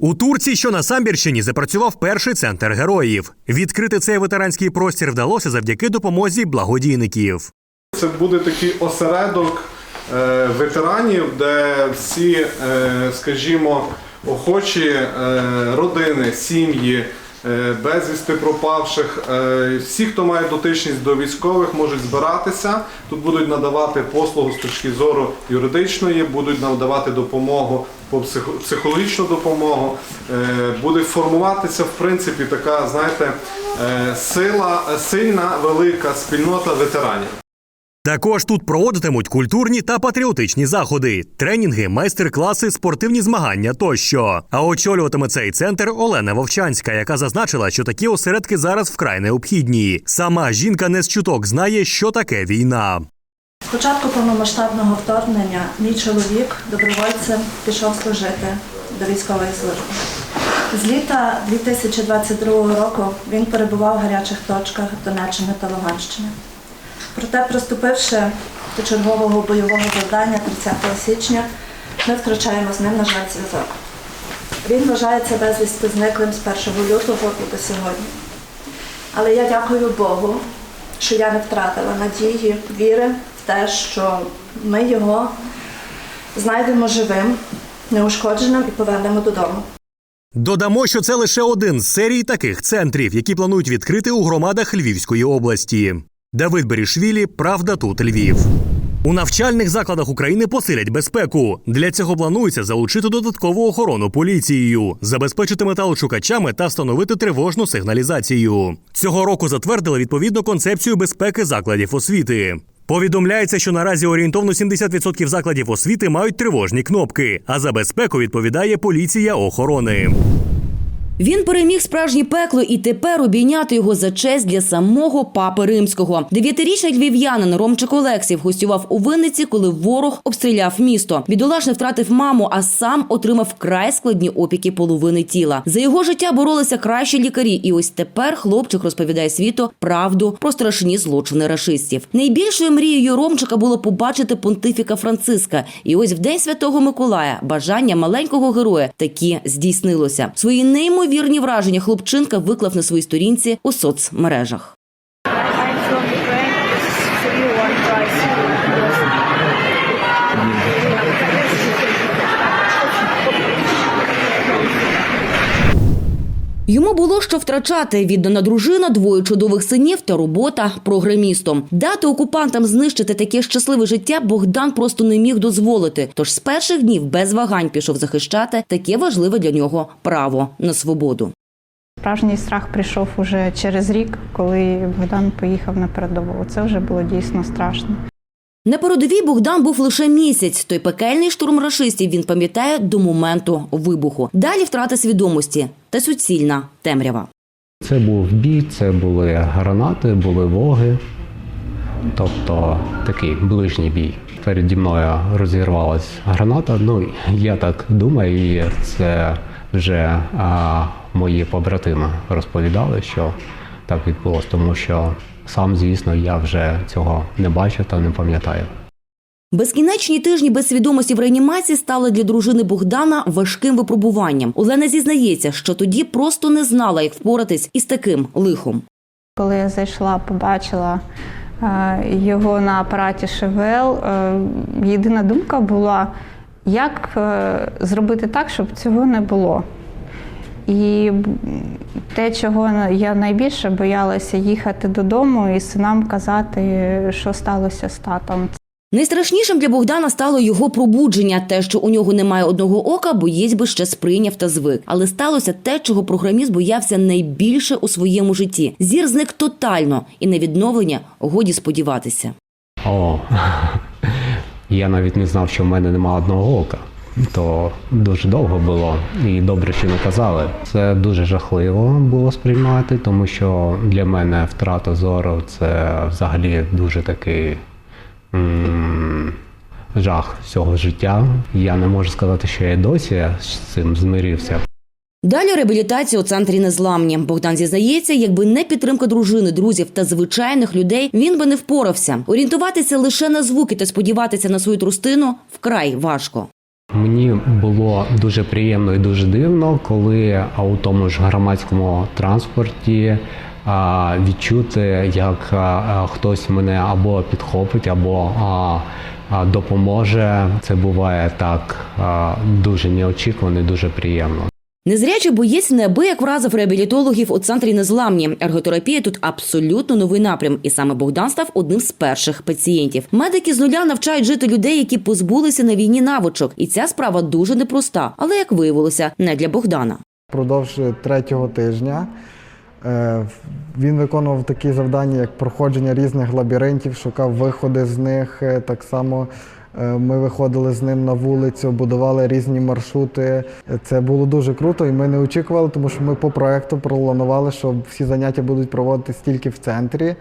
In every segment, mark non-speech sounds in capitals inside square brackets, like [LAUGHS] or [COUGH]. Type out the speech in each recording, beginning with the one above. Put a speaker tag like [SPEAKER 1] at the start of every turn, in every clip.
[SPEAKER 1] У Турції, що на Самбірщині, запрацював перший центр героїв. Відкрити цей ветеранський простір вдалося завдяки допомозі благодійників.
[SPEAKER 2] Це буде такий осередок е, ветеранів, де всі, е, скажімо, охочі е, родини, сім'ї, безвісти пропавших, е, всі, хто має дотичність до військових, можуть збиратися. Тут будуть надавати послугу з точки зору юридичної, будуть надавати допомогу по психо- психологічну допомогу. Е, Буде формуватися, в принципі, така, знаєте, е, сила, сильна, велика спільнота ветеранів.
[SPEAKER 1] Також тут проводитимуть культурні та патріотичні заходи, тренінги, майстер-класи, спортивні змагання тощо. А очолюватиме цей центр Олена Вовчанська, яка зазначила, що такі осередки зараз вкрай необхідні. Сама жінка не з чуток знає, що таке війна.
[SPEAKER 3] З початку повномасштабного вторгнення мій чоловік добровольцем пішов служити до військової служби. З літа 2022 року він перебував в гарячих точках Донеччини та Луганщини. Проте, приступивши до чергового бойового завдання 30 січня, ми втрачаємо з ним, на жаль, зв'язок. Він вважається безвісти зниклим з 1 лютого і до сьогодні. Але я дякую Богу, що я не втратила надії, віри в те, що ми його знайдемо живим, неушкодженим і повернемо додому.
[SPEAKER 1] Додамо, що це лише один з серій таких центрів, які планують відкрити у громадах Львівської області. Давид Берішвілі, Правда, тут Львів. У навчальних закладах України посилять безпеку. Для цього планується залучити додаткову охорону поліцією, забезпечити металошукачами та встановити тривожну сигналізацію. Цього року затвердили відповідну концепцію безпеки закладів освіти. Повідомляється, що наразі орієнтовно 70% закладів освіти мають тривожні кнопки, а за безпеку відповідає поліція охорони.
[SPEAKER 4] Він переміг справжнє пекло і тепер обійняти його за честь для самого папи римського. Дев'ятирічний львів'янин Ромчик Олексів гостював у Винниці, коли ворог обстріляв місто. Бідолашний втратив маму, а сам отримав вкрай складні опіки половини тіла. За його життя боролися кращі лікарі, і ось тепер хлопчик розповідає світу правду про страшні злочини рашистів. Найбільшою мрією Ромчика було побачити понтифіка Франциска. І ось в день святого Миколая бажання маленького героя таки здійснилося. Свої неймовірні враження хлопчинка виклав на своїй сторінці у соцмережах. Йому було що втрачати віддана дружина, двоє чудових синів та робота програмістом. Дати окупантам знищити таке щасливе життя Богдан просто не міг дозволити. Тож з перших днів без вагань пішов захищати таке важливе для нього право на свободу.
[SPEAKER 5] Справжній страх прийшов уже через рік, коли Богдан поїхав на передову. Це вже було дійсно страшно.
[SPEAKER 4] На передовій Богдан був лише місяць. Той пекельний штурм рашистів він пам'ятає до моменту вибуху. Далі втрата свідомості та суцільна темрява.
[SPEAKER 6] Це був бій, це були гранати, були воги, тобто такий ближній бій. Переді мною розірвалась граната. Ну, я так думаю, і це вже а, мої побратими розповідали, що так відбулося, тому що сам, звісно, я вже цього не бачив та не пам'ятаю.
[SPEAKER 4] Безкінечні тижні без свідомості в реанімації стали для дружини Богдана важким випробуванням. Олена зізнається, що тоді просто не знала, як впоратись із таким лихом.
[SPEAKER 5] Коли я зайшла, побачила е, його на апараті ШВЛ, е, єдина думка була, як е, зробити так, щоб цього не було. І те, чого я найбільше боялася їхати додому і синам казати, що сталося з татом.
[SPEAKER 4] Найстрашнішим для Богдана стало його пробудження. Те, що у нього немає одного ока, боєць би ще сприйняв та звик. Але сталося те, чого програміст боявся найбільше у своєму житті. Зір зник тотально, і на відновлення годі сподіватися.
[SPEAKER 6] О, [LAUGHS] я навіть не знав, що в мене немає одного ока. То дуже довго було і добре, що не казали. Це дуже жахливо було сприймати, тому що для мене втрата зору це взагалі дуже такий жах всього життя. Я не можу сказати, що я досі з цим змирився.
[SPEAKER 4] Далі реабілітація у центрі незламні. Богдан зізнається, якби не підтримка дружини, друзів та звичайних людей, він би не впорався. Орієнтуватися лише на звуки та сподіватися на свою трустину вкрай важко.
[SPEAKER 6] Мені було дуже приємно і дуже дивно, коли у тому ж громадському транспорті відчути, як хтось мене або підхопить, або допоможе. Це буває так дуже неочікувано і дуже приємно.
[SPEAKER 4] Незрячий боєць неабияк вразив реабілітологів у центрі незламні. Ерготерапія тут абсолютно новий напрям, і саме Богдан став одним з перших пацієнтів. Медики з нуля навчають жити людей, які позбулися на війні навичок. І ця справа дуже непроста, але як виявилося, не для Богдана.
[SPEAKER 7] Продовж третього тижня е, він виконував такі завдання, як проходження різних лабіринтів, шукав виходи з них. Е, Так само е, ми виходили з ним на вулицю, будували різні маршрути. Е, Це було дуже круто, і ми не очікували, тому що ми по проекту планували, що всі заняття будуть проводитись тільки в центрі.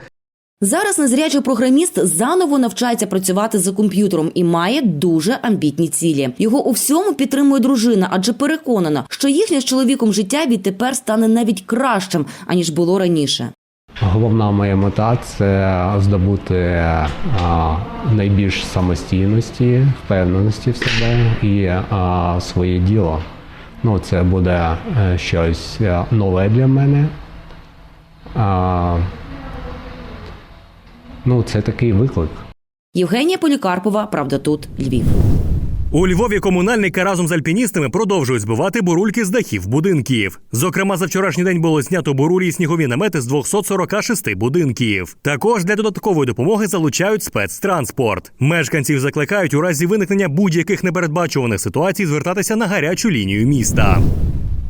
[SPEAKER 4] Зараз незрячий програміст заново навчається працювати за комп'ютером і має дуже амбітні цілі. Його у всьому підтримує дружина, адже переконана, що їхнє з чоловіком життя відтепер стане навіть кращим аніж було раніше.
[SPEAKER 6] Головна моя мета це здобути найбільш самостійності, впевненості в себе і своє діло. Ну, це буде е, щось е, нове для мене. Ну, це такий виклик.
[SPEAKER 4] Євгенія Полікарпова, правда, тут Львів.
[SPEAKER 1] У Львові комунальники разом з альпіністами продовжують збивати бурульки з дахів будинків. Зокрема, за вчорашній день було знято бурулі і снігові намети з 246 будинків. Також для додаткової допомоги залучають спецтранспорт. Мешканців закликають у разі виникнення будь-яких непередбачуваних ситуацій звертатися на гарячу лінію міста.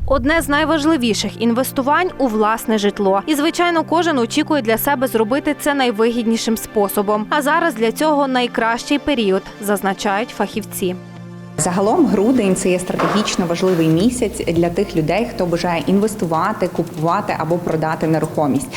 [SPEAKER 8] Одне з найважливіших інвестувань у власне житло. І звичайно, кожен очікує для себе зробити це найвигіднішим способом. А зараз для цього найкращий період, зазначають фахівці.
[SPEAKER 9] Загалом грудень це є стратегічно важливий місяць для тих людей, хто бажає інвестувати, купувати або продати нерухомість.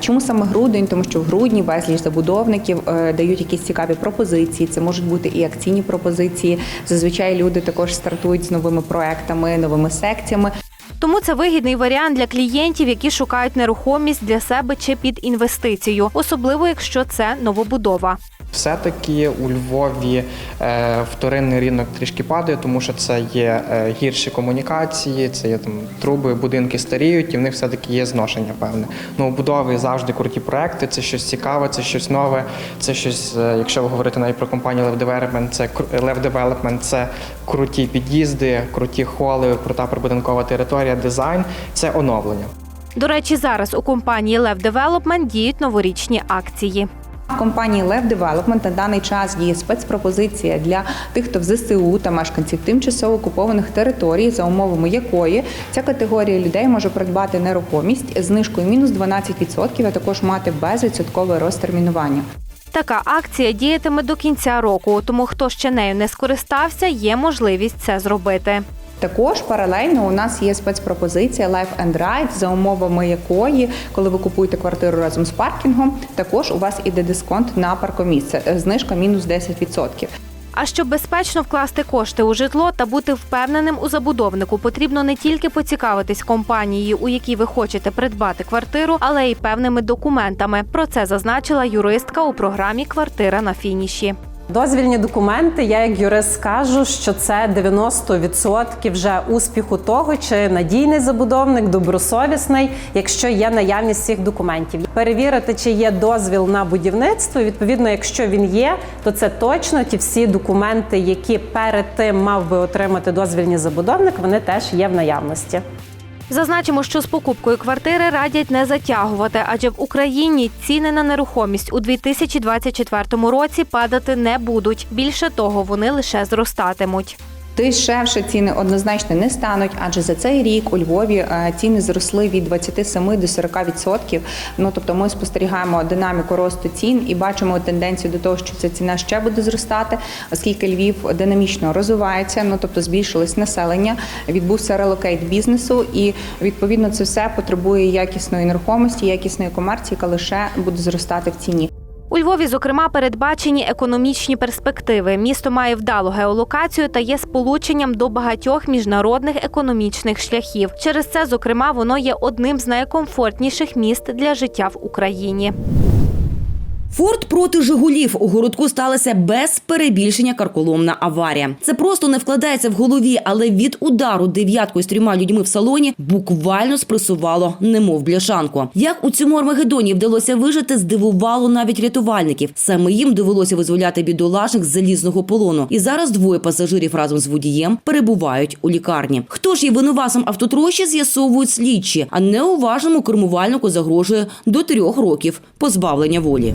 [SPEAKER 9] Чому саме грудень? Тому що в грудні безліч забудовників е, дають якісь цікаві пропозиції. Це можуть бути і акційні пропозиції. Зазвичай люди також стартують з новими проектами, новими секціями.
[SPEAKER 8] Тому це вигідний варіант для клієнтів, які шукають нерухомість для себе чи під інвестицію, особливо якщо це новобудова.
[SPEAKER 10] Все-таки у Львові е, вторинний ринок трішки падає, тому що це є е, гірші комунікації, це є там труби, будинки старіють, і в них все-таки є зношення певне. Ну, у будови завжди круті проекти, це щось цікаве, це щось нове, це щось, е, якщо ви говорите навіть про компанію Lev Development, це Lev Development, це круті під'їзди, круті холи, крута прибудинкова територія, дизайн, це оновлення.
[SPEAKER 8] До речі, зараз у компанії Lev Development діють новорічні акції.
[SPEAKER 9] Компанії Lev Development на даний час діє спецпропозиція для тих, хто в ЗСУ та мешканців тимчасово окупованих територій, за умовами якої ця категорія людей може придбати нерухомість знижкою мінус 12%, а також мати безвідсоткове розтермінування.
[SPEAKER 8] Така акція діятиме до кінця року, тому хто ще нею не скористався, є можливість це зробити.
[SPEAKER 9] Також паралельно у нас є спецпропозиція Life and Ride, за умовами якої, коли ви купуєте квартиру разом з паркінгом, також у вас іде дисконт на паркомісце, е, знижка мінус 10%.
[SPEAKER 8] А щоб безпечно вкласти кошти у житло та бути впевненим у забудовнику, потрібно не тільки поцікавитись компанією, у якій ви хочете придбати квартиру, але й певними документами. Про це зазначила юристка у програмі Квартира на фініші.
[SPEAKER 11] Дозвільні документи, я як юрист скажу, що це 90% вже успіху того, чи надійний забудовник, добросовісний, якщо є наявність всіх документів. Перевірити, чи є дозвіл на будівництво. Відповідно, якщо він є, то це точно ті всі документи, які перед тим мав би отримати дозвільний забудовник, вони теж є в наявності.
[SPEAKER 8] Зазначимо, що з покупкою квартири радять не затягувати, адже в Україні ціни на нерухомість у 2024 році падати не будуть. Більше того, вони лише зростатимуть.
[SPEAKER 9] Дешевше ціни однозначно не стануть, адже за цей рік у Львові е, ціни зросли від 27 до 40%. Ну тобто ми спостерігаємо динаміку росту цін і бачимо тенденцію до того, що ця ціна ще буде зростати, оскільки Львів динамічно розвивається. Ну тобто збільшилось населення, відбувся релокейт бізнесу, і відповідно це все потребує якісної нерухомості, якісної комерції, яка лише буде зростати в ціні.
[SPEAKER 8] У Львові, зокрема, передбачені економічні перспективи. Місто має вдалу геолокацію та є сполученням до багатьох міжнародних економічних шляхів. Через це, зокрема, воно є одним з найкомфортніших міст для життя в Україні.
[SPEAKER 4] Форд проти Жигулів у городку сталася без перебільшення карколомна аварія. Це просто не вкладається в голові, але від удару дев'яткою з трьома людьми в салоні буквально спресувало, немов бляшанку. Як у цьому Армагеддоні вдалося вижити, здивувало навіть рятувальників. Саме їм довелося визволяти бідолашних з залізного полону. І зараз двоє пасажирів разом з водієм перебувають у лікарні. Хто ж є винуватцем автотрощі, з'ясовують слідчі, а неуважному кермувальнику загрожує до трьох років позбавлення волі.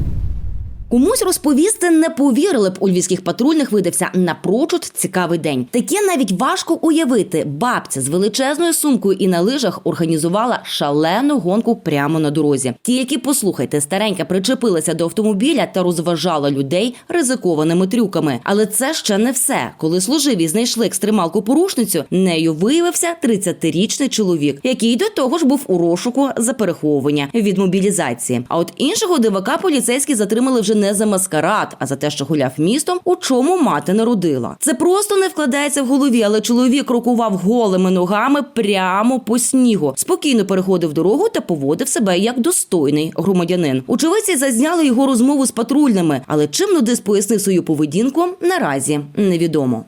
[SPEAKER 4] Комусь розповісти не повірили б у львівських патрульних видався напрочуд цікавий день. Таке навіть важко уявити. Бабця з величезною сумкою і на лижах організувала шалену гонку прямо на дорозі. Тільки послухайте, старенька причепилася до автомобіля та розважала людей ризикованими трюками. Але це ще не все. Коли служиві знайшли екстремалку порушницю, нею виявився 30-річний чоловік, який до того ж був у розшуку за переховування від мобілізації. А от іншого дивака поліцейські затримали вже не за маскарад, а за те, що гуляв містом, у чому мати народила. Це просто не вкладається в голові, але чоловік рокував голими ногами прямо по снігу, спокійно переходив дорогу та поводив себе як достойний громадянин. Очевидці зазняли його розмову з патрульними, але чим нудис пояснив свою поведінку, наразі невідомо.